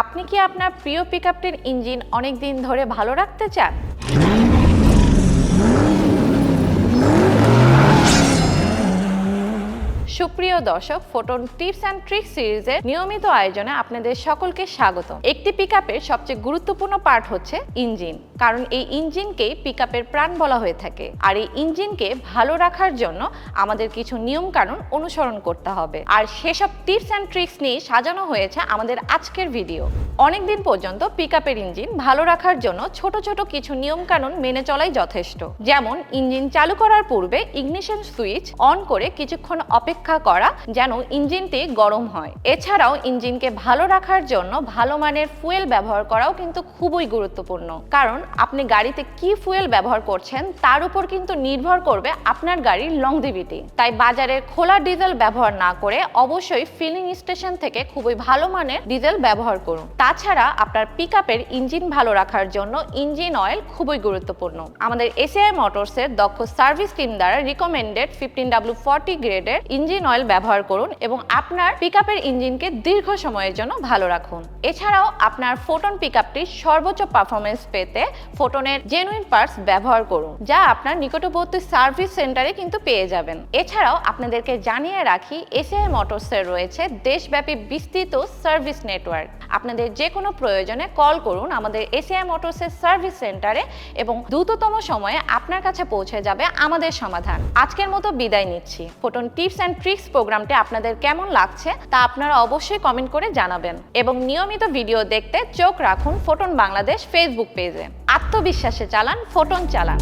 আপনি কি আপনার প্রিয় পিকআপটির ইঞ্জিন অনেক দিন ধরে ভালো রাখতে চান? সুপ্রিয় দর্শক ফোটন টিপস অ্যান্ড ট্রিক্স সিরিজের নিয়মিত আয়োজনে আপনাদের সকলকে স্বাগত একটি পিকআপের সবচেয়ে গুরুত্বপূর্ণ পার্ট হচ্ছে ইঞ্জিন কারণ এই ইঞ্জিনকেই পিকআপের প্রাণ বলা হয়ে থাকে। আর এই ইঞ্জিনকে ভালো রাখার জন্য আমাদের কিছু নিয়ম কানুন অনুসরণ করতে হবে। আর সেসব টিপস অ্যান্ড ট্রিক্স নিয়ে সাজানো হয়েছে আমাদের আজকের ভিডিও অনেকদিন পর্যন্ত পিকআপের ইঞ্জিন ভালো রাখার জন্য ছোট ছোট কিছু নিয়ম কানুন মেনে চলাই যথেষ্ট। যেমন ইঞ্জিন চালু করার পূর্বে ইগনিশন সুইচ অন করে কিছুক্ষণ অপেক্ষা করা যেন ইঞ্জিনটি গরম হয়। এছাড়াও ইঞ্জিনকে ভালো রাখার জন্য ভালো মানের ফুয়েল ব্যবহার করাও কিন্তু খুবই গুরুত্বপূর্ণ। কারণ আপনি গাড়িতে কি ফুয়েল ব্যবহার করছেন তার উপর কিন্তু নির্ভর করবে আপনার গাড়ির লংজিভিটি তাই বাজারে খোলা ডিজেল ব্যবহার না করে অবশ্যই ফিলিং স্টেশন থেকে খুবই ভালো মানের ডিজেল ব্যবহার করুন। তাছাড়া আপনার পিকআপের ইঞ্জিন ভালো রাখার জন্য ইঞ্জিন অয়েল খুবই গুরুত্বপূর্ণ। আমাদের এসিআই মোটরসের দক্ষ সার্ভিস টিম দ্বারা রিকমেন্ডেড ফিফটিন ডাব্লিউ ফর্টি গ্রেডের ইঞ্জিন অয়েল ব্যবহার করুন এবং আপনার পিকআপের ইঞ্জিনকে দীর্ঘ সময়ের জন্য ভালো রাখুন। এছাড়াও আপনার ফোটন পিকআপটির সর্বোচ্চ পারফরমেন্স পেতে ফোটনের জেনুইন পার্টস ব্যবহার করুন, যা আপনার নিকটবর্তী সার্ভিস সেন্টারে কিন্তু পেয়ে যাবেন। এছাড়াও আপনাদেরকে জানিয়ে রাখি, এসিআই মোটরসের রয়েছে দেশব্যাপী বিস্তৃত সার্ভিস নেটওয়ার্ক আপনাদের যে কোনো প্রয়োজনে কল করুন আমাদের এসিআই মোটরসের সার্ভিস সেন্টারে এবং দ্রুততম সময়ে আপনার কাছে পৌঁছে যাবে আমাদের সমাধান। আজকের মতো বিদায় নিচ্ছি। ফোটন টিপস অ্যান্ড ট্রিক্স প্রোগ্রামটি আপনাদের কেমন লাগছে তা আপনারা অবশ্যই কমেন্ট করে জানাবেন এবং নিয়মিত ভিডিও দেখতে চোখ রাখুন ফোটন বাংলাদেশ ফেসবুক পেজে আত্মবিশ্বাসে চালান ফোটন চালান।